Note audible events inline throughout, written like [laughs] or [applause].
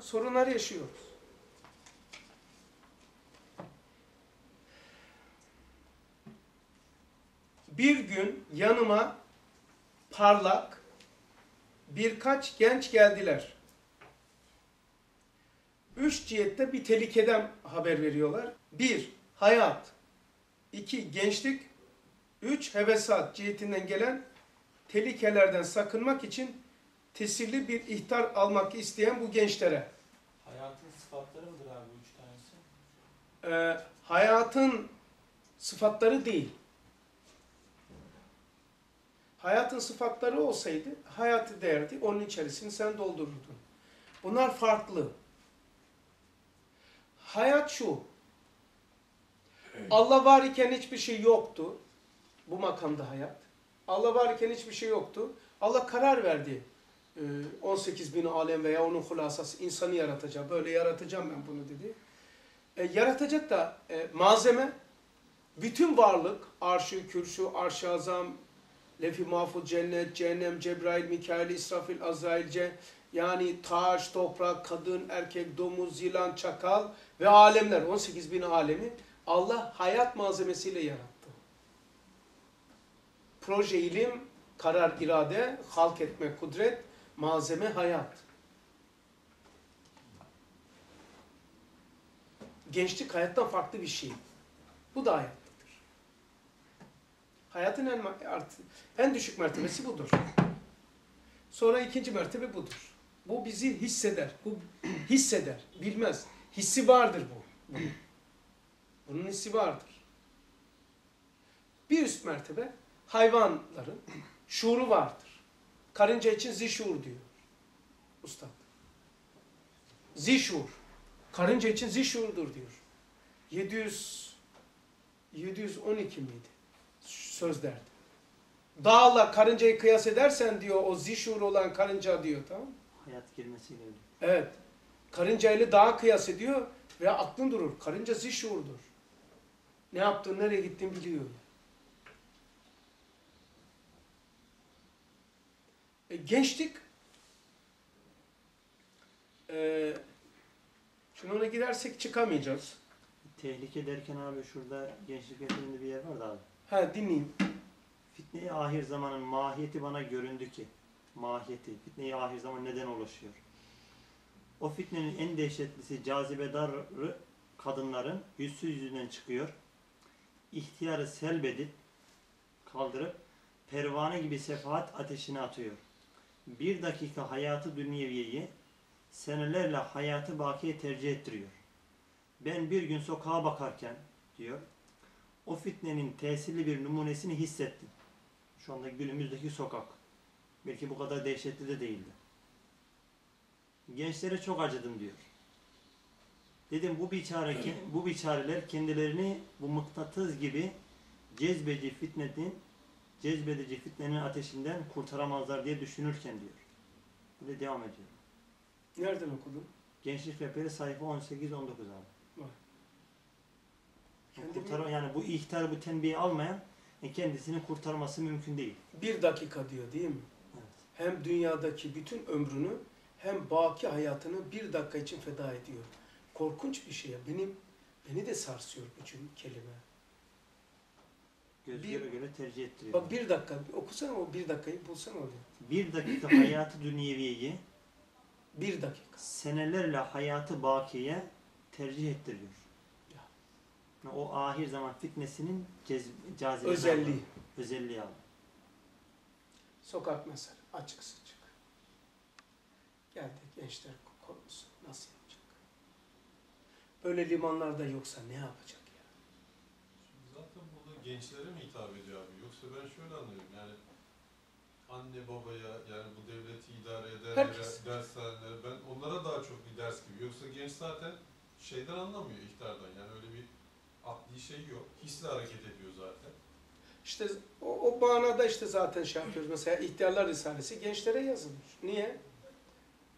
sorunlar yaşıyoruz. Bir gün yanıma parlak birkaç genç geldiler. Üç cihette bir tehlikeden haber veriyorlar. Bir, hayat. iki gençlik. Üç, hevesat cihetinden gelen tehlikelerden sakınmak için tesirli bir ihtar almak isteyen bu gençlere. Hayatın sıfatları mıdır abi üç tanesi? Ee, hayatın sıfatları değil. Hayatın sıfatları olsaydı hayatı derdi, onun içerisini sen doldururdun. Bunlar farklı. Hayat şu. Allah var iken hiçbir şey yoktu. Bu makamda hayat. Allah var iken hiçbir şey yoktu. Allah karar verdi. Ee, 18 bin alem veya onun hulasası insanı yaratacağım. Böyle yaratacağım ben bunu dedi. E, yaratacak da e, malzeme, bütün varlık, arşı, kürsü, arş-ı azam, lef-i mahfuz, cennet, cehennem, Cebrail, Mikail, İsrafil, Azrail, ce, yani taş, toprak, kadın, erkek, domuz, yılan, çakal ve alemler, 18 bin alemi Allah hayat malzemesiyle yarattı. Proje ilim, karar irade, halk etme kudret, malzeme hayat. Gençlik hayattan farklı bir şey. Bu da hayattadır. Hayatın en, en düşük mertebesi budur. Sonra ikinci mertebe budur. Bu bizi hisseder. Bu [clears throat] hisseder. Bilmez. Hissi vardır bu. Bunun, Bunun hissi vardır. Bir üst mertebe hayvanların şuuru vardır. Karınca için zişur diyor. Ustad. Zişur. Karınca için zişurdur diyor. 700 712 miydi? Sözlerde. Dağla karıncayı kıyas edersen diyor o zişur olan karınca diyor tamam? Hayat kelimesiyle öyle. Evet. Karınca ile dağa kıyas ediyor ve aklın durur. Karınca zişurdur. Ne yaptığını, nereye gittiğini biliyor. E, gençlik e, şimdi ona gidersek çıkamayacağız. Tehlike derken abi şurada gençlik rehberinde bir yer var da abi. Ha dinleyeyim. Fitne-i ahir zamanın mahiyeti bana göründü ki. Mahiyeti, fitne-i ahir zaman neden oluşuyor? O fitnenin en dehşetlisi cazibedarı kadınların yüzsüz yüzünden çıkıyor. İhtiyarı selbedip kaldırıp pervane gibi sefahat ateşine atıyor. Bir dakika hayatı dünyeviyeyi senelerle hayatı bakiye tercih ettiriyor. Ben bir gün sokağa bakarken diyor o fitnenin tesirli bir numunesini hissettim. Şu anda günümüzdeki sokak. Belki bu kadar dehşetli de değildi. Gençlere çok acıdım diyor. Dedim bu biçare, bu biçareler kendilerini bu mıknatıs gibi cezbeci fitnenin cezbedici fitnenin ateşinden kurtaramazlar diye düşünürken diyor. Böyle devam ediyor. Nereden okudun? Gençlik rehberi sayfa 18-19 abi. Kurtar- yani bu ihtar, bu tenbihi almayan e, kendisini kurtarması mümkün değil. Bir dakika diyor değil mi? Evet. Hem dünyadaki bütün ömrünü hem baki hayatını bir dakika için feda ediyor. Korkunç bir şey. Benim beni de sarsıyor bu kelime. Göz Bir- göre tercih ettiriyor. Bak bir dakika okusana o bir dakikayı bulsana oraya. Bir dakika [clears throat] hayatı dünyeviyeyi Bir dakika. senelerle hayatı bakiye tercih ettiriyor. Ya. O ahir zaman fitnesinin cazibesi Özelliği. Özelliği abi. Sokak mesela açık sıcak. Geldi gençler konusu nasıl yapacak? Böyle limanlarda yoksa ne yapacak ya? Şimdi zaten burada gençlere mi hitap ediyor abi? Yoksa ben şöyle anlıyorum yani anne babaya yani bu devleti idare edenlere, Herkes. dershanelere ben onlara daha çok bir ders gibi. Yoksa genç zaten şeyden anlamıyor ihtardan yani öyle bir akli şey yok. Hisle hareket ediyor zaten. İşte o, o manada işte zaten şey yapıyoruz. Mesela İhtiyarlar Risalesi gençlere yazılmış. Niye?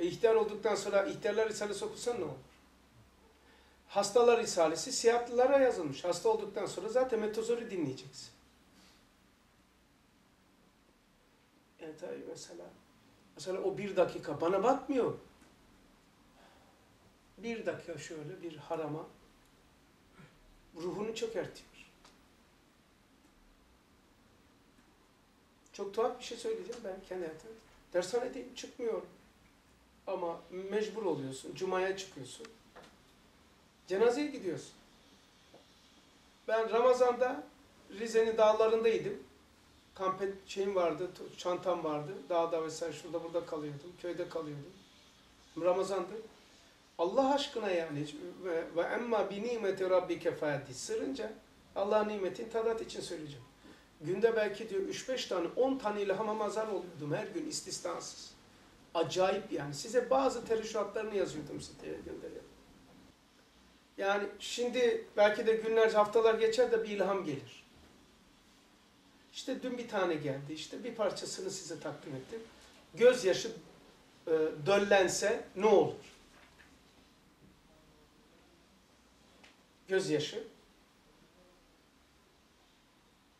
E, ihtiyar olduktan sonra İhtiyarlar Risalesi okusan ne olur? Hastalar Risalesi siyahatlılara yazılmış. Hasta olduktan sonra zaten metozori dinleyeceksin. E tabii mesela mesela o bir dakika bana batmıyor. bir dakika şöyle bir harama ruhunu çökertiyor. Çok tuhaf bir şey söyleyeceğim ben kendi hayatımda. Dershanedeyim çıkmıyorum. Ama mecbur oluyorsun. Cuma'ya çıkıyorsun. Cenazeye gidiyorsun. Ben Ramazan'da Rize'nin dağlarındaydım. Kamp şeyim vardı, çantam vardı. Dağda vesaire şurada burada kalıyordum. Köyde kalıyordum. Ramazan'dı. Allah aşkına yani ve, ve emma bi nimeti rabbike fadis sırınca Allah'ın nimetini tadat için söyleyeceğim. Günde belki diyor 3-5 tane 10 tane ilham mazar oluyordum her gün istisnasız. Acayip yani. Size bazı terişatlarını yazıyordum siteye gönderiyorum. Yani şimdi belki de günlerce haftalar geçer de bir ilham gelir. İşte dün bir tane geldi. İşte bir parçasını size takdim ettim. Gözyaşı e, döllense ne olur? Gözyaşı.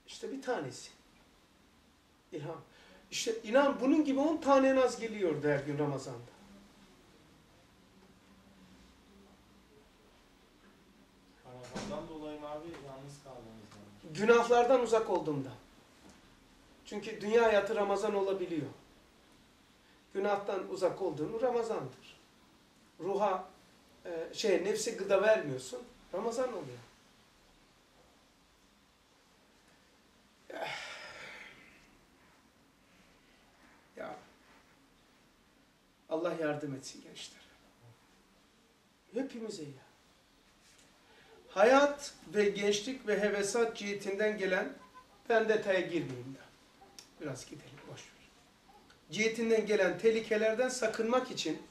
İşte bir tanesi. İlham. İşte inan bunun gibi 10 tane en az geliyordu her gün Ramazan'da. Ramazan'dan dolayı mı abi yalnız kaldınız mı? Günahlardan uzak olduğumda. Çünkü dünya hayatı Ramazan olabiliyor. Günahtan uzak olduğunu Ramazan'dır. Ruha, e, şey nefsi gıda vermiyorsun. Ramazan oluyor. Ya Allah yardım etsin gençler. Hepimize ya. Hayat ve gençlik ve hevesat cihetinden gelen, ben detaya girmeyeyim de. Biraz gidelim, boş ver. Cihetinden gelen tehlikelerden sakınmak için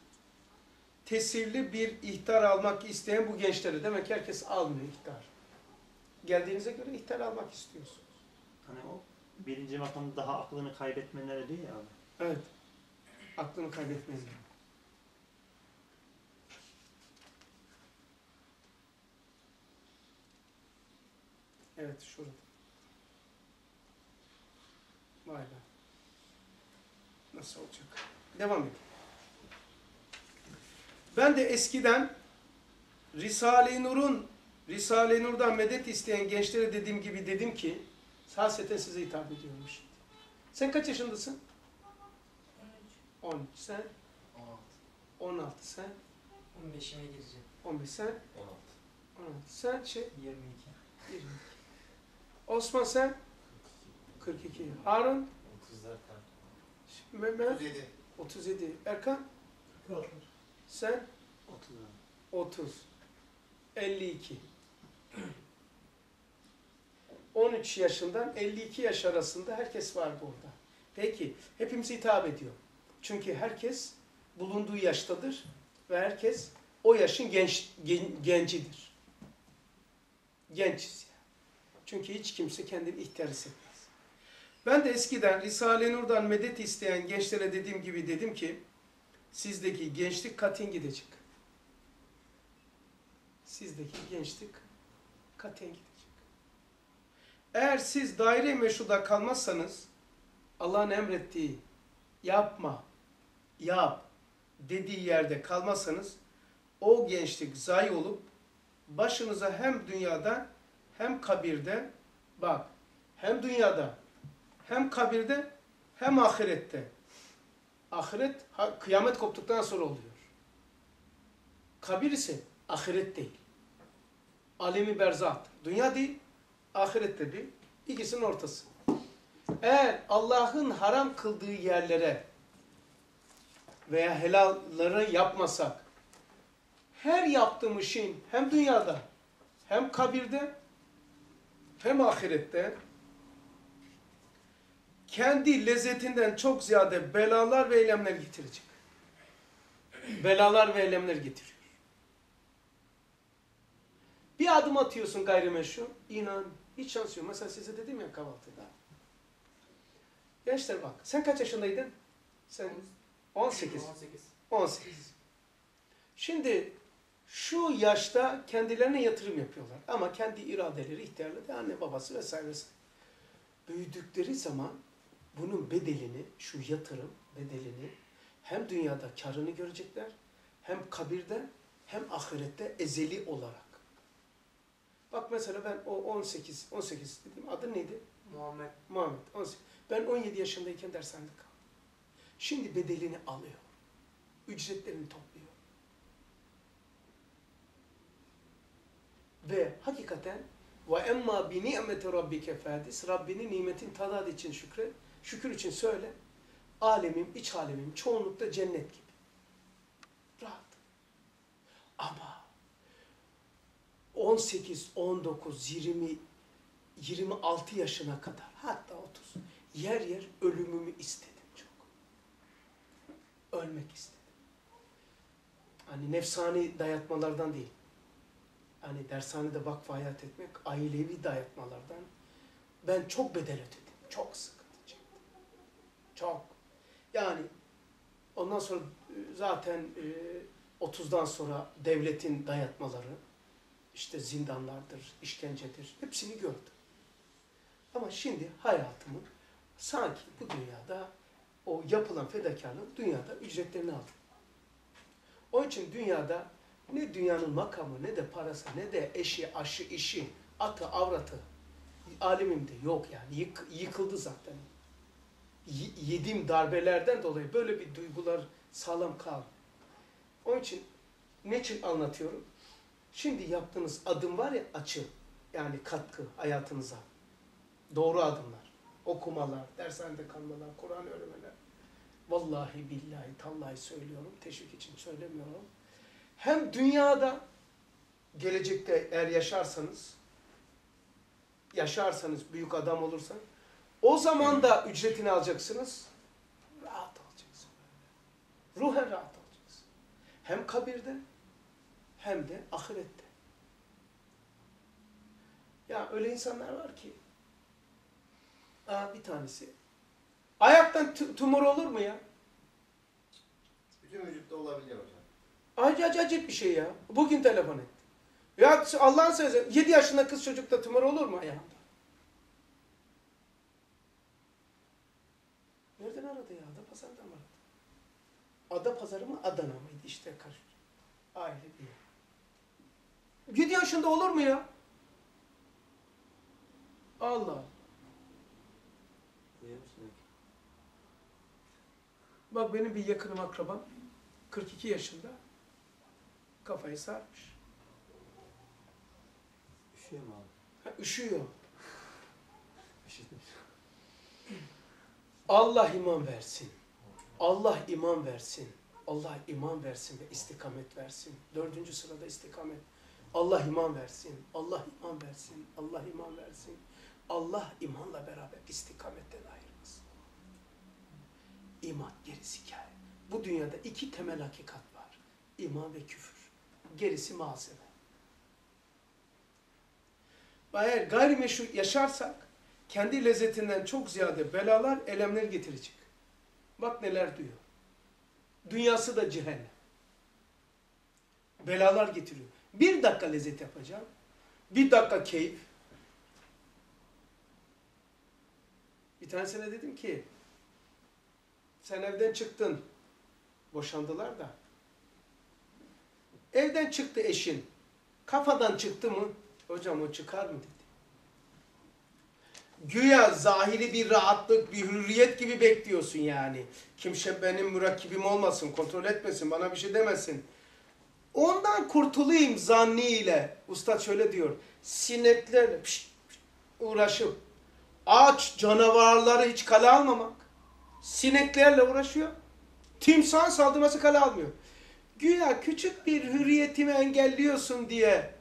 tesirli bir ihtar almak isteyen bu gençleri, demek ki herkes almıyor ihtar. Geldiğinize göre ihtar almak istiyorsunuz. Hani o birinci makamda daha aklını kaybetmeleri diyor ya abi. Evet. Aklını kaybetmeyin. Evet şurada. Vay be. Nasıl olacak? Devam edin. Ben de eskiden Risale-i Nur'un Risale-i Nur'dan medet isteyen gençlere dediğim gibi dedim ki hasreten size hitap ediyorum şimdi. Sen kaç yaşındasın? 13. Sen? 16. 16. Sen? 15'ime gireceğim. 15. Sen? 16. 16. Sen şey? 22. 22. Osman sen? 42. Harun? 34 Mehmet? 37. 37. Erkan? Sen? 30 30. 52. 13 yaşından 52 yaş arasında herkes var burada. Peki, hepimize hitap ediyor. Çünkü herkes bulunduğu yaştadır ve herkes o yaşın genç, gen- gencidir. Gençiz. Çünkü hiç kimse kendini ihtiyar hissetmez. Ben de eskiden Risale-i Nur'dan medet isteyen gençlere dediğim gibi dedim ki sizdeki gençlik katin gidecek. Sizdeki gençlik katen gidecek. Eğer siz daire-i meşruda kalmazsanız Allah'ın emrettiği yapma, yap dediği yerde kalmazsanız o gençlik zayi olup başınıza hem dünyada hem kabirde bak hem dünyada hem kabirde hem ahirette ahiret kıyamet koptuktan sonra oluyor. Kabir ise ahiret değil. Alemi berzat. Dünya değil, ahirette değil. İkisinin ortası. Eğer Allah'ın haram kıldığı yerlere veya helalları yapmasak, her yaptığım işin hem dünyada hem kabirde hem ahirette kendi lezzetinden çok ziyade belalar ve eylemler getirecek. Belalar ve eylemler getiriyor. Bir adım atıyorsun gayrimeşru, inan hiç şans yok. Mesela size dedim ya kahvaltıda. Gençler bak, sen kaç yaşındaydın? Sen 18. 18. 18. Şimdi şu yaşta kendilerine yatırım yapıyorlar. Ama kendi iradeleri, ihtiyarları, anne babası vesaire. vesaire. Büyüdükleri zaman bunun bedelini, şu yatırım bedelini hem dünyada karını görecekler, hem kabirde hem ahirette ezeli olarak. Bak mesela ben o 18, 18 dediğim adı neydi? Muhammed. Muhammed. 18. Ben 17 yaşındayken dershanede kaldım. Şimdi bedelini alıyor. Ücretlerini topluyor. Ve hakikaten ve emma bi ni'meti rabbike fadis Rabbinin nimetin tadat için şükre, şükür için söyle. Alemim, iç alemim çoğunlukla cennet gibi. Rahat. Ama 18, 19, 20, 26 yaşına kadar hatta 30 yer yer ölümümü istedim çok. Ölmek istedim. Hani nefsani dayatmalardan değil. Hani dershanede vakfa hayat etmek ailevi dayatmalardan ben çok bedel ödedim. Çok sıkıntı çektim. Çok. Yani ondan sonra e, zaten e, 30'dan sonra devletin dayatmaları işte zindanlardır, işkencedir. Hepsini gördüm. Ama şimdi hayatımı sanki bu dünyada o yapılan fedakarlığın dünyada ücretlerini aldım. Onun için dünyada ne dünyanın makamı, ne de parası, ne de eşi, aşı, işi, atı, avratı alemimde yok yani. Yık, yıkıldı zaten. Y- yediğim darbelerden dolayı böyle bir duygular sağlam kaldı. Onun için ne için anlatıyorum? Şimdi yaptığınız adım var ya açı, yani katkı hayatınıza. Doğru adımlar. Okumalar, dershanede kalmalar, Kur'an öğrenmeler. Vallahi billahi tallahi söylüyorum. Teşvik için söylemiyorum. Hem dünyada gelecekte eğer yaşarsanız yaşarsanız büyük adam olursan o zaman da ücretini alacaksınız. Rahat olacaksın. Ruhen rahat olacaksın. Hem kabirde hem de ahirette. Ya öyle insanlar var ki Aa, bir tanesi. Ayaktan t- tumor olur mu ya? Bütün vücutta olabiliyor hocam. Acı acayip bir şey ya. Bugün telefon etti. Ya Allah'ın sözü 7 yaşında kız çocukta tumor olur mu ayağında? Nereden aradı ya? Ada pazardan mı aradı? Ada pazarı mı Adana mıydı? İşte karşı. Aile bir 7 yaşında olur mu ya? Allah. Bak benim bir yakınım akrabam 42 yaşında kafayı sarmış. Üşüyor mu abi? Ha, üşüyor. [laughs] Allah iman versin. Allah iman versin. Allah iman versin ve istikamet versin. Dördüncü sırada istikamet. Allah iman versin. Allah iman versin. Allah iman versin. Allah imanla beraber istikametten ayırmasın. İman gerisi hikaye. Bu dünyada iki temel hakikat var. İman ve küfür. Gerisi malzeme. Eğer gayrimeşru yaşarsak kendi lezzetinden çok ziyade belalar, elemler getirecek. Bak neler diyor. Dünyası da cehennem. Belalar getiriyor. Bir dakika lezzet yapacağım. Bir dakika keyif. Bir tanesine dedim ki sen evden çıktın. Boşandılar da. Evden çıktı eşin. Kafadan çıktı mı? Hocam o çıkar mı dedi. Güya zahiri bir rahatlık, bir hürriyet gibi bekliyorsun yani. Kimse benim mürakkibim olmasın, kontrol etmesin, bana bir şey demesin. Ondan kurtulayım zanniyle. Usta şöyle diyor. Sineklerle uğraşıp aç canavarları hiç kale almamak. Sineklerle uğraşıyor. Timsah saldırması kale almıyor. Güya küçük bir hürriyetimi engelliyorsun diye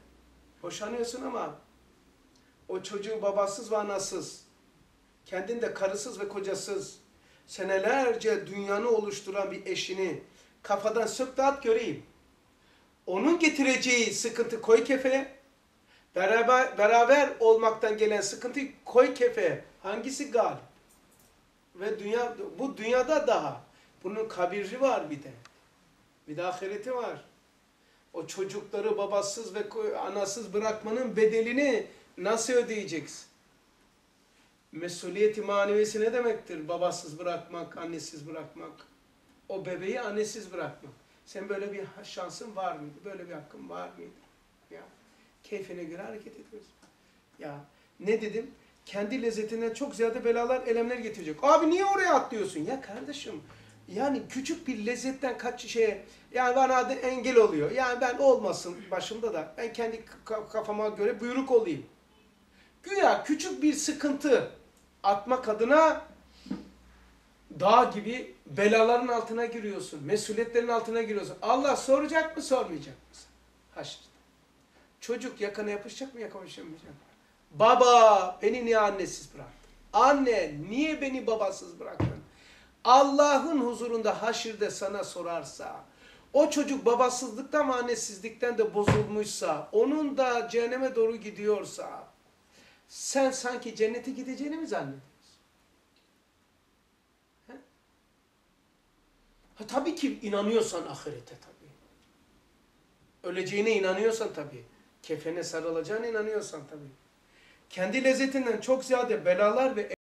boşanıyorsun ama o çocuğu babasız ve anasız, kendin de karısız ve kocasız, senelerce dünyanı oluşturan bir eşini kafadan sök dağıt göreyim. Onun getireceği sıkıntı koy kefeye, beraber, beraber olmaktan gelen sıkıntı koy kefeye. Hangisi galip? Ve dünya, bu dünyada daha. Bunun kabiri var bir de. Bir de ahireti var. O çocukları babasız ve anasız bırakmanın bedelini nasıl ödeyeceksin? Mesuliyeti manevisi ne demektir? Babasız bırakmak, annesiz bırakmak. O bebeği annesiz bırakmak. Sen böyle bir şansın var mıydı? Böyle bir hakkın var mıydı? Ya keyfine göre hareket ediyoruz. Ya ne dedim? Kendi lezzetinden çok ziyade belalar, elemler getirecek. Abi niye oraya atlıyorsun? Ya kardeşim yani küçük bir lezzetten kaç şeye yani bana da engel oluyor. Yani ben olmasın başımda da ben kendi ka- kafama göre buyruk olayım. Güya küçük bir sıkıntı atmak adına dağ gibi belaların altına giriyorsun. Mesuliyetlerin altına giriyorsun. Allah soracak mı sormayacak mı? Haşr. Çocuk yakana yapışacak mı yapışamayacak mı? Baba beni niye annesiz bıraktın? Anne niye beni babasız bıraktın? Allah'ın huzurunda haşirde sana sorarsa, o çocuk babasızlıktan ve annesizlikten de bozulmuşsa, onun da cehenneme doğru gidiyorsa, sen sanki cennete gideceğini mi zannediyorsun? Ha, tabii ki inanıyorsan ahirete tabii. Öleceğine inanıyorsan tabii. Kefene sarılacağına inanıyorsan tabii. Kendi lezzetinden çok ziyade belalar ve